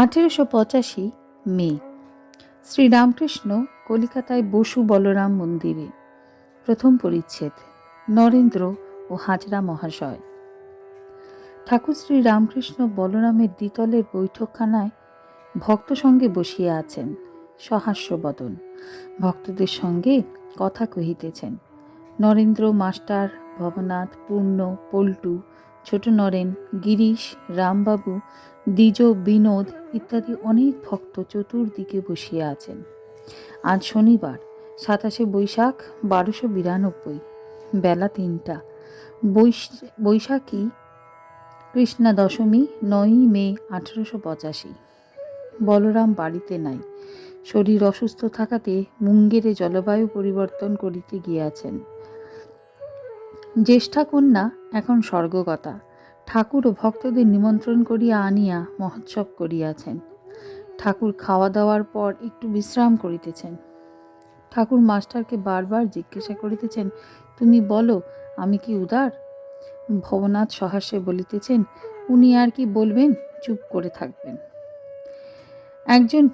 আঠেরোশো পঁচাশি মে, শ্রীরামকৃষ্ণ কলিকাতায় বসু বলরাম মন্দিরে প্রথম পরিচ্ছেদ, নরেন্দ্র ও হাজরা মহাশয়। ঠাকুর শ্রী রামকৃষ্ণ বলরামের দ্বিতলের বৈঠকখানায় ভক্ত সঙ্গে বসিয়া আছেন সহাস্যবদন ভক্তদের সঙ্গে কথা কহিতেছেন, নরেন্দ্র, মাস্টার, ভবনাথ, পূর্ণ, পল্টু ছোট নরেন, গিরিশ, রামবাবু, দ্বিজ, বিনোদ ইত্যাদি অনেক ভক্ত চতুর্দিকে বসিয়া আছেন। আজ শনিবার, সাতাশে বৈশাখ, বারোশো বিরানব্বই, বেলা তিনটা। বৈশ, বৈশাখী কৃষ্ণা দশমী, নয়ই মে, আঠেরোশো পঁচাশি। বলরাম বাড়িতে নাই। শরীর অসুস্থ থাকাতে মুঙ্গেরে জলবায়ু পরিবর্তন করিতে গিয়াছেন। জ্যেষ্ঠা কন্যা এখন স্বর্গগতা ঠাকুর ও ভক্তদের নিমন্ত্রণ করিয়া আনিয়া মহোৎসব করিয়াছেন। ঠাকুর খাওয়া দাওয়ার পর একটু বিশ্রাম করিতেছেন। ঠাকুর মাস্টারকে বারবার জিজ্ঞাসা করিতেছেন, তুমি বলো, আমি কি উদার? ভবনাথ সহাস্যে বলিতেছেন, উনি আর কি বলবেন, চুপ করে থাকবেন। একজন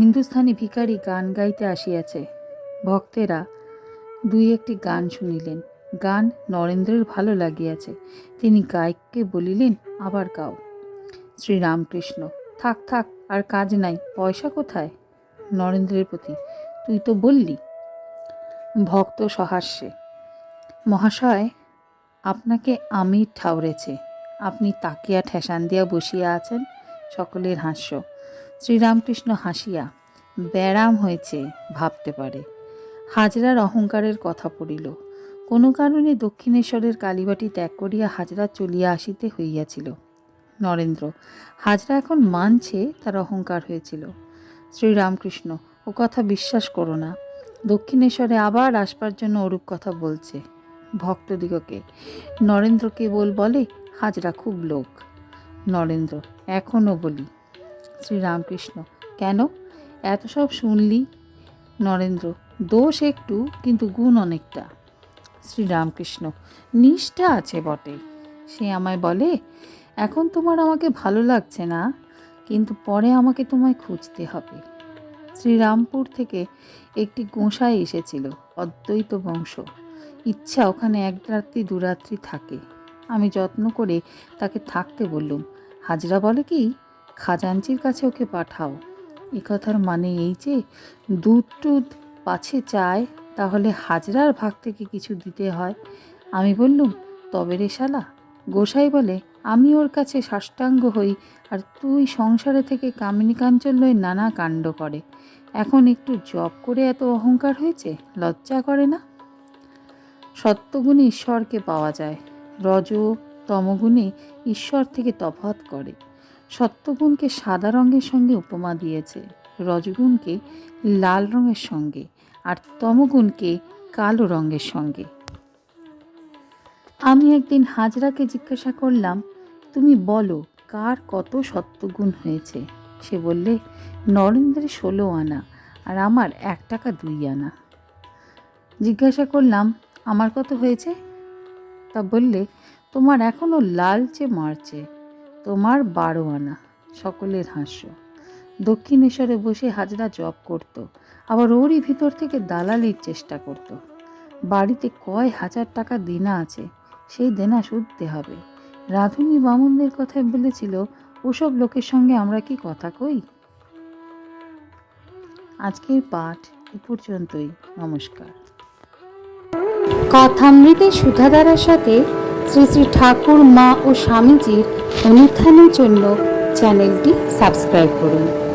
হিন্দুস্থানি ভিখারি গান গাইতে আসিয়াছে। ভক্তেরা দুই একটি গান শুনিলেন। গান নরেন্দ্রের ভালো লাগিয়াছে। তিনি গায়ককে বলিলেন, আবার গাও। শ্রীরামকৃষ্ণ, থাক থাক, আর কাজ নাই। পয়সা কোথায়? নরেন্দ্রের প্রতি, তুই তো বললি। ভক্ত সহাস্যে, মহাশয়, আপনাকে আমি ঠাউরেছে আপনি তাকিয়া ঠেসান দিয়া বসিয়া আছেন সকলের হাস্য। শ্রীরামকৃষ্ণ হাসিয়া, ব্যারাম হয়েছে ভাবতে পারে। হাজরার অহংকারের কথা পড়িল। কোনো কারণে দক্ষিণেশ্বরের কালীবাটি ত্যাগ করিয়া হাজরা চলিয়া আসিতে হইয়াছিল। নরেন্দ্র, হাজরা এখন মানছে তার অহংকার হয়েছিল। শ্রীরামকৃষ্ণ, ও কথা বিশ্বাস করো না। দক্ষিণেশ্বরে আবার আসবার জন্য ওরূপ কথা বলছে। ভক্তদিগকে, নরেন্দ্র কেবল বলে, হাজরা খুব লোক। নরেন্দ্র এখনও বলি। শ্রীরামকৃষ্ণ, কেন? এত সব শুনলি? নরেন্দ্র, দোষ একটু, কিন্তু গুণ অনেকটা। শ্রীরামকৃষ্ণ। নিষ্ঠা আছে বটে। সে আমায় বলে, এখন তোমার আমাকে ভালো লাগছে না, কিন্তু পরে আমাকে তোমায় খুঁজতে হবে। শ্রীরামপুর থেকে একটি গোঁসাই এসেছিল, অদ্বৈত বংশ। ইচ্ছা ওখানে এক রাত্রি দুরাত্রি থাকে। আমি যত্ন করে তাকে থাকতে বললুম, হাজরা বলে কি, খাজাঞ্চির কাছে ওকে পাঠাও। এ কথার মানে এই যে দুধ টুধ পাছে চায় তাহলে হাজরার ভাগ থেকে কিছু দিতে হয়। আমি বললুম, তবে রে শালা? গোসাই বলে, আমি ওর কাছে সাষ্টাঙ্গ হই আর তুই সংসারে থেকে কামিনী কাঞ্চল্যই নানা কাণ্ড করে। এখন একটু জব করে এত অহংকার হয়েছে, লজ্জা করে না? সত্যগুণে ঈশ্বরকে পাওয়া যায়, রজ তমগুণে ঈশ্বর থেকে তফাৎ করে। সত্যগুণকে সাদা রঙের সঙ্গে উপমা দিয়েছে, রজগুণকে লাল রঙের সঙ্গে। আর তমগুণকে কালো রঙের সঙ্গে। আমি একদিন হাজরাকে জিজ্ঞাসা করলাম, তুমি বলো, কার কত সত্যগুণ হয়েছে? সে বললে, নরেন্দ্রের ষোলো আনা আর আমার এক টাকা দুই আনা। জিজ্ঞাসা করলাম, আমার কত হয়েছে? তা বললে, তোমার এখনও লালচে মারছে তোমার বারো আনা, সকলের হাস্য। দক্ষিণেশ্বরে বসে হাজরা জব করত, আবার ওরই ভিতর থেকে দালালির চেষ্টা করত। বাড়িতে কয় হাজার টাকা দেনা আছে, সেই দেনা শুধতে হবে। রাধুনী বামুনদের কথায় বলেছিল, ওসব লোকের সঙ্গে আমরা কি কথা কই? আজকের পাঠ এ পর্যন্তই, নমস্কার। কথামৃতের সুধাধারার সাথে শ্রী শ্রী ঠাকুর, মা ও স্বামীজির অনুত্থানের জন্য চ্যানেলটি সাবস্ক্রাইব করুন।